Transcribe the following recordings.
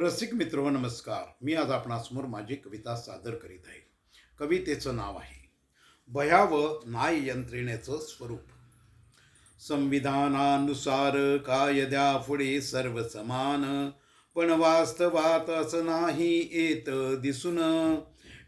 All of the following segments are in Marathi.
रसिक मित्र नमस्कार. मी आज आपणासमोर माझी कविता सादर करीत आहे. कवितेचं नाव आहे भयाव नाय यंत्रणेचं स्वरूप. संविधानानुसार कायद्या पुढे सर्व समान पण वास्तवात असं नाही येत दिसून.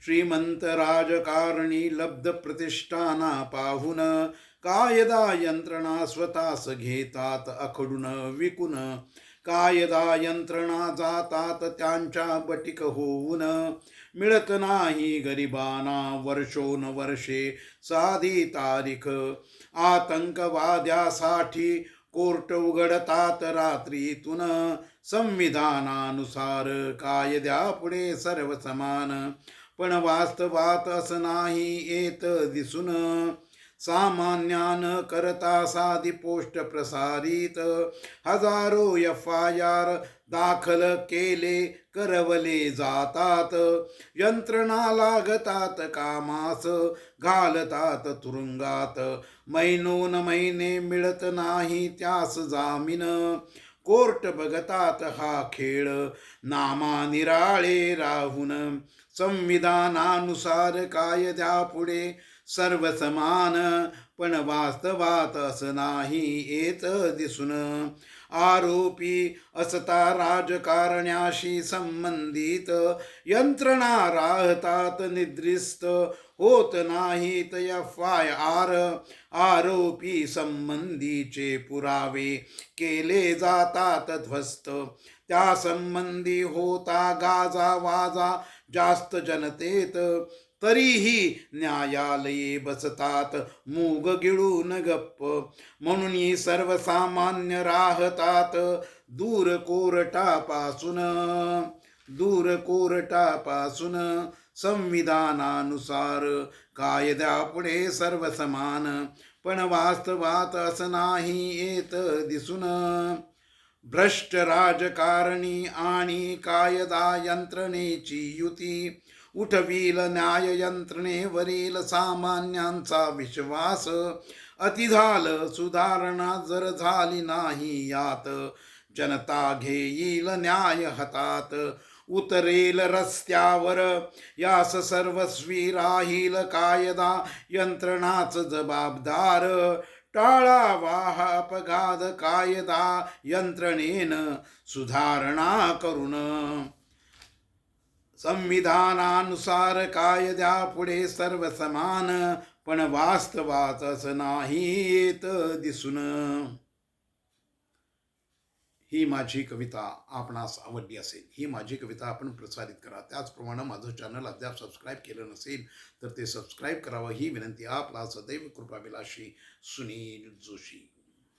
श्रीमंत राजकारणी लब्ध प्रतिष्ठाना पाहून कायदा यंत्रणा स्वतःस घेतात अखडून विकून. कायदा यंत्रणा जातात त्यांच्या बटिक होऊन मिळत नाही गरिबांना वर्षोन वर्षे साधी तारीख. आतंकवाद्यासाठी कोर्ट उघडतात रात्रीतून. संविधानानुसार कायद्यापुढे सर्व समान पण वास्तवात असं नाही येत दिसून. सामान्यान करता साधी पोस्ट प्रसारित. हजारो एफ आय आर दाखल केले करवले जातात. यंत्रणा लागतात कामास घालतात तुरुंगात. महिनोन महिने मिळत नाही त्यास जामीन. कोर्ट बघतात हा खेळ नामा निराळे राहून. संविधानानुसार कायद्यापुढे सर्व समान पण वास्तवात असं नाही येत दिसून. आरोपी असता राजकारण्याशी संबंधित यंत्रणा राहतात निद्रिस्त होत नाहीत एफ आय आर. आरोपी संबंधीचे पुरावे केले जातात ध्वस्त. त्या संबंधी होता गाजा वाजा जास्त जनतेत तरीही न्यायालये बसतात मूग गिळून गप्प. म्हणून सर्वसामान्य राहतात दूर कोरटापासून. दूर कोरटापासून. संविधानानुसार कायद्यापुढे सर्व समान पण वास्तवात असं नाही येत दिसून. भ्रष्ट राजकारणी आणि कायदा यंत्रणेची युती उठवील न्याय यंत्रणेवरील सामान्यांचा विश्वास. अति झालं सुधारणा जर झाली नाही यात. जनता घेईल न्याय हातात. उतरेल रस्त्यावर. यास सर्वस्वी राहील कायदा यंत्रणाच जबाबदार. टाळावा हा अपघात कायदा यंत्रणेनं सुधारणा करून. संविधानानुसार कायद्यापुढे सर्व समान पण वास्तवात असं नाही येत दिसून. ही माझी कविता आपणास आवडली असेल ही माझी कविता आपण प्रसारित करा. त्याचप्रमाणे माझं चॅनल अद्याप सबस्क्राईब केलं नसेल तर ते सबस्क्राईब करावं. ही विनंती आपला सदैव कृपाविलाशी सुनील जोशी.